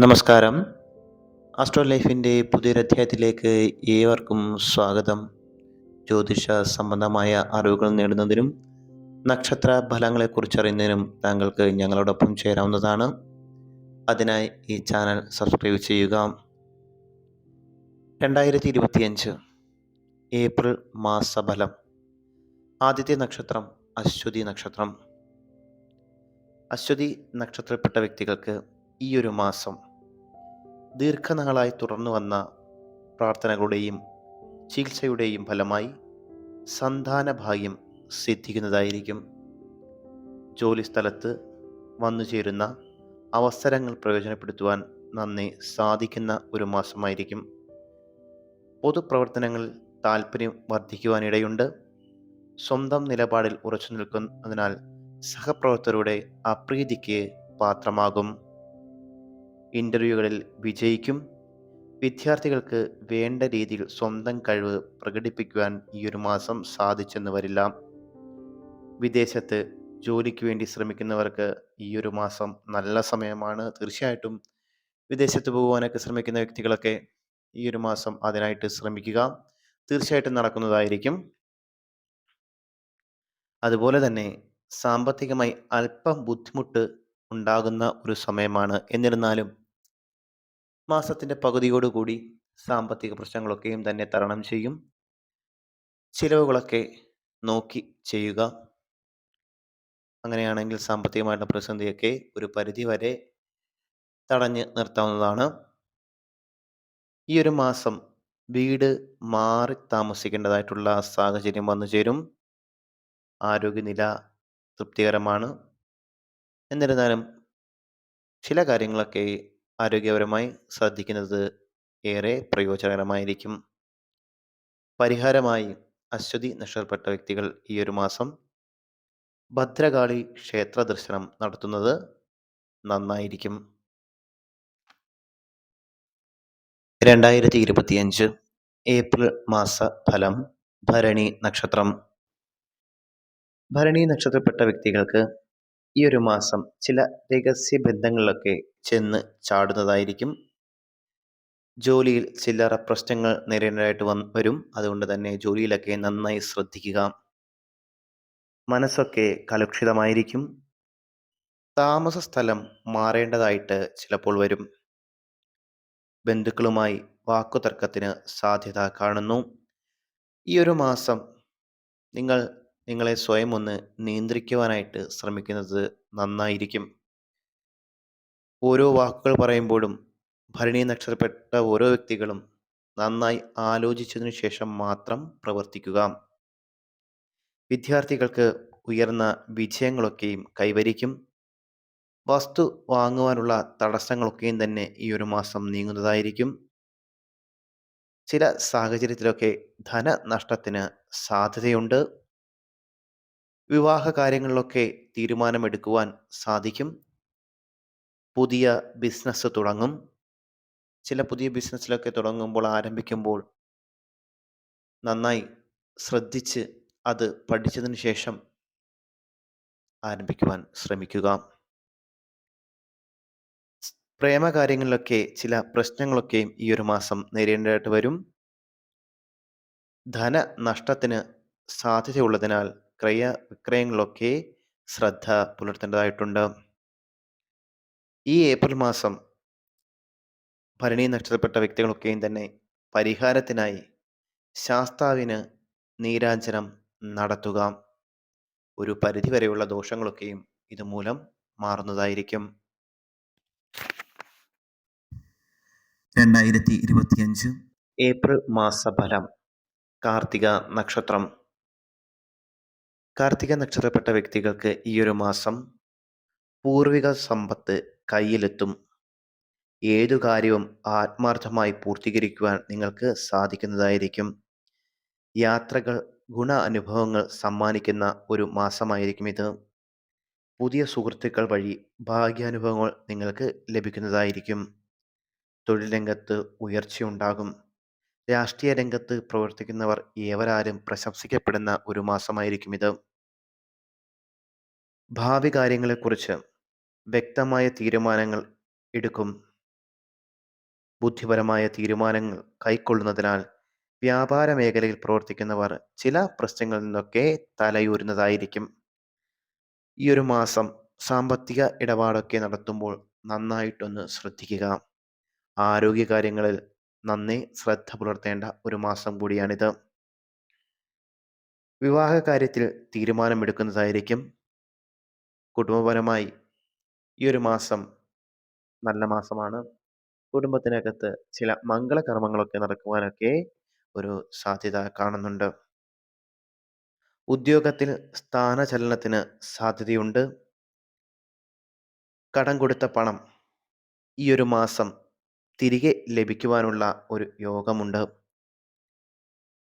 നമസ്കാരം. ആസ്ട്രോ ലൈഫിന്റെ പുതിയൊരധ്യായത്തിലേക്ക് ഏവർക്കും സ്വാഗതം. ജ്യോതിഷ സംബന്ധമായ അറിവുകൾ നേടുന്നതിനും നക്ഷത്ര ഫലങ്ങളെക്കുറിച്ച് അറിയുന്നതിനും താങ്കൾക്ക് ഞങ്ങളോടൊപ്പം ചേരാവുന്നതാണ്. അതിനായി ഈ ചാനൽ സബ്സ്ക്രൈബ് ചെയ്യുക. രണ്ടായിരത്തി ഇരുപത്തിയഞ്ച് ഏപ്രിൽ മാസഫലം. ആദ്യത്തെ നക്ഷത്രം അശ്വതി നക്ഷത്രം. അശ്വതി നക്ഷത്രപ്പെട്ട വ്യക്തികൾക്ക് ഈ ഒരു മാസം ദീർഘനാളായി തുടർന്നു വന്ന പ്രാർത്ഥനകളുടെയും ചികിത്സയുടെയും ഫലമായി സന്താന ഭാഗ്യം സിദ്ധിക്കുന്നതായിരിക്കും. ജോലിസ്ഥലത്ത് വന്നു ചേരുന്ന അവസരങ്ങൾ പ്രയോജനപ്പെടുത്തുവാൻ നന്ദി സാധിക്കുന്ന ഒരു മാസമായിരിക്കും. പൊതുപ്രവർത്തനങ്ങളിൽ താല്പര്യം വർദ്ധിക്കുവാനിടയുണ്ട്. സ്വന്തം നിലപാടിൽ ഉറച്ചു നിൽക്കുന്നതിനാൽ സഹപ്രവർത്തകരുടെ അപ്രീതിക്ക് പാത്രമാകും. ഇന്റർവ്യൂകളിൽ വിജയിക്കും. വിദ്യാർത്ഥികൾക്ക് വേണ്ട രീതിയിൽ സ്വന്തം കഴിവ് പ്രകടിപ്പിക്കുവാൻ ഈ ഒരു മാസം സാധിച്ചെന്ന് വരില്ല. വിദേശത്ത് ജോലിക്ക് വേണ്ടി ശ്രമിക്കുന്നവർക്ക് ഈ ഒരു മാസം നല്ല സമയമാണ്. തീർച്ചയായിട്ടും വിദേശത്ത് പോകുവാനൊക്കെ ശ്രമിക്കുന്ന വ്യക്തികളൊക്കെ ഈ ഒരു മാസം അതിനായിട്ട് ശ്രമിക്കുക. തീർച്ചയായിട്ടും നടക്കുന്നതായിരിക്കും. അതുപോലെ തന്നെ സാമ്പത്തികമായി അല്പം ബുദ്ധിമുട്ട് ഉണ്ടാകുന്ന ഒരു സമയമാണ്. എന്നിരുന്നാലും മാസത്തിന്റെ പകുതിയോടുകൂടി സാമ്പത്തിക പ്രശ്നങ്ങളൊക്കെയും തന്നെ തരണം ചെയ്യും. ചിലവുകളൊക്കെ നോക്കി ചെയ്യുക. അങ്ങനെയാണെങ്കിൽ സാമ്പത്തികമായിട്ടുള്ള പ്രതിസന്ധിയൊക്കെ ഒരു പരിധി വരെ തടഞ്ഞ് നിർത്താവുന്നതാണ്. ഈ ഒരു മാസം വീട് മാറി താമസിക്കേണ്ടതായിട്ടുള്ള സാഹചര്യം വന്നു ചേരും. ആരോഗ്യനില തൃപ്തികരമാണ്. എന്നിരുന്നാലും ചില കാര്യങ്ങളൊക്കെ ആരോഗ്യപരമായി ശ്രദ്ധിക്കുന്നത് ഏറെ പ്രയോജനകരമായിരിക്കും. പരിഹാരമായി അശ്വതി നഷ്ടപ്പെട്ട വ്യക്തികൾ ഈ ഒരു മാസം ഭദ്രകാളി ക്ഷേത്ര ദർശനം നടത്തുന്നത് നന്നായിരിക്കും. രണ്ടായിരത്തി ഇരുപത്തിയഞ്ച് ഏപ്രിൽ മാസ ഫലം ഭരണി നക്ഷത്രം. ഭരണി നക്ഷത്രപ്പെട്ട വ്യക്തികൾക്ക് ഈ ഒരു മാസം ചില രഹസ്യ ബന്ധങ്ങളിലൊക്കെ ചെന്ന് ചാടുന്നതായിരിക്കും. ജോലിയിൽ ചില്ലറ പ്രശ്നങ്ങൾ നേരിടേണ്ടതായിട്ട് വന്ന് വരും. അതുകൊണ്ട് തന്നെ ജോലിയിലൊക്കെ നന്നായി ശ്രദ്ധിക്കുക. മനസ്സൊക്കെ കലുഷിതമായിരിക്കും. താമസ സ്ഥലം മാറേണ്ടതായിട്ട് ചിലപ്പോൾ വരും. ബന്ധുക്കളുമായി വാക്കുതർക്കത്തിന് സാധ്യത കാണുന്നു. ഈ ഒരു മാസം നിങ്ങൾ നിങ്ങളെ സ്വയം ഒന്ന് നിയന്ത്രിക്കുവാനായിട്ട് ശ്രമിക്കുന്നത് നന്നായിരിക്കും. ഓരോ വാക്കുകൾ പറയുമ്പോഴും ഭരണി നക്ഷത്രപ്പെട്ട ഓരോ വ്യക്തികളും നന്നായി ആലോചിച്ചതിനു ശേഷം മാത്രം പ്രവർത്തിക്കുക. വിദ്യാർത്ഥികൾക്ക് ഉയർന്ന വിജയങ്ങളൊക്കെയും കൈവരിക്കും. വസ്തു വാങ്ങുവാനുള്ള തടസ്സങ്ങളൊക്കെയും തന്നെ ഈ ഒരു മാസം നീങ്ങുന്നതായിരിക്കും. ചില സാഹചര്യത്തിലൊക്കെ ധനനഷ്ടത്തിന് സാധ്യതയുണ്ട്. വിവാഹ കാര്യങ്ങളിലൊക്കെ തീരുമാനമെടുക്കുവാൻ സാധിക്കും. പുതിയ ബിസിനസ് തുടങ്ങും. ചില പുതിയ ബിസിനസ്സിലൊക്കെ തുടങ്ങുമ്പോൾ ആരംഭിക്കുമ്പോൾ നന്നായി ശ്രദ്ധിച്ച് അത് പഠിച്ചതിന് ശേഷം ആരംഭിക്കുവാൻ ശ്രമിക്കുക. പ്രേമകാര്യങ്ങളിലൊക്കെ ചില പ്രശ്നങ്ങളൊക്കെയും ഈ ഒരു മാസം നേരിടേണ്ടതായിട്ട് വരും ധന നഷ്ടത്തിന് സാധ്യതയുള്ളതിനാൽ ക്രയ വിക്രയങ്ങളിലൊക്കെ ശ്രദ്ധ പുലർത്തേണ്ടതായിട്ടുണ്ട്. ഈ ഏപ്രിൽ മാസം ഭരണി നക്ഷത്രപ്പെട്ട വ്യക്തികളൊക്കെയും തന്നെ പരിഹാരത്തിനായി ശാസ്താവിന് നീരാഞ്ജനം നടത്തുക. ഒരു പരിധിവരെയുള്ള ദോഷങ്ങളൊക്കെയും ഇതുമൂലം മാറുന്നതായിരിക്കും. രണ്ടായിരത്തി ഇരുപത്തിയഞ്ച്. ഏപ്രിൽ മാസഫലം കാർത്തിക നക്ഷത്രം. കാർത്തിക നക്ഷത്രപ്പെട്ട വ്യക്തികൾക്ക് ഈ ഒരു മാസം പൂർവിക സമ്പത്ത് കയ്യിലെത്തും. ഏതു കാര്യവും ആത്മാർത്ഥമായി പൂർത്തീകരിക്കുവാൻ നിങ്ങൾക്ക് സാധിക്കുന്നതായിരിക്കും. യാത്രകൾ ഗുണ അനുഭവങ്ങൾ സമ്മാനിക്കുന്ന ഒരു മാസമായിരിക്കും ഇത്. പുതിയ സുഹൃത്തുക്കൾ വഴി ഭാഗ്യാനുഭവങ്ങൾ നിങ്ങൾക്ക് ലഭിക്കുന്നതായിരിക്കും. തൊഴിൽ രംഗത്ത് ഉയർച്ചയുണ്ടാകും രാഷ്ട്രീയ രംഗത്ത് പ്രവർത്തിക്കുന്നവർ ഏവരാരും പ്രശംസിക്കപ്പെടുന്ന ഒരു മാസമായിരിക്കും ഇത്. ഭാവി കാര്യങ്ങളെക്കുറിച്ച് വ്യക്തമായ തീരുമാനങ്ങൾ എടുക്കും. ബുദ്ധിപരമായ തീരുമാനങ്ങൾ കൈക്കൊള്ളുന്നതിനാൽ വ്യാപാര മേഖലയിൽ പ്രവർത്തിക്കുന്നവർ ചില പ്രശ്നങ്ങളിൽ നിന്നൊക്കെ തലയൂരുന്നതായിരിക്കും. ഈ ഒരു മാസം സാമ്പത്തിക ഇടപാടൊക്കെ നടത്തുമ്പോൾ നന്നായിട്ടൊന്ന് ശ്രദ്ധിക്കുക. ആരോഗ്യകാര്യങ്ങളിൽ നന്നേ ശ്രദ്ധ പുലർത്തേണ്ട ഒരു മാസം കൂടിയാണിത്. വിവാഹ കാര്യത്തിൽ തീരുമാനമെടുക്കുന്നതായിരിക്കും കുടുംബപരമായി ഈ ഒരു മാസം നല്ല മാസമാണ്. കുടുംബത്തിനകത്ത് ചില മംഗളകർമ്മങ്ങളൊക്കെ നടക്കുവാനൊക്കെ ഒരു സാധ്യത കാണുന്നുണ്ട്. ഉദ്യോഗത്തിൽ സ്ഥാനചലനത്തിന് സാധ്യതയുണ്ട്. കടം കൊടുത്ത പണം ഈ ഒരു മാസം തിരികെ ലഭിക്കുവാനുള്ള ഒരു യോഗമുണ്ട്.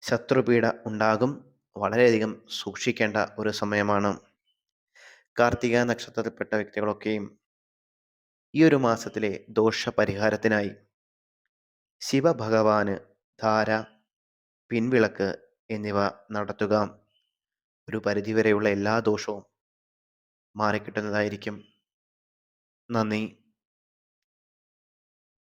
ശത്രുപീഡ ഉണ്ടാകും. വളരെയധികം സൂക്ഷിക്കേണ്ട ഒരു സമയമാണ്. കാർത്തിക നക്ഷത്രത്തിൽപ്പെട്ട വ്യക്തികളൊക്കെയും ഈ ഒരു മാസത്തിലെ ദോഷപരിഹാരത്തിനായി ശിവഭഗവാന് ധാര പിൻവിളക്ക് എന്നിവ നടത്തുക. ഒരു പരിധിവരെയുള്ള എല്ലാ ദോഷവും മാറിക്കിട്ടുന്നതായിരിക്കും. നന്ദി.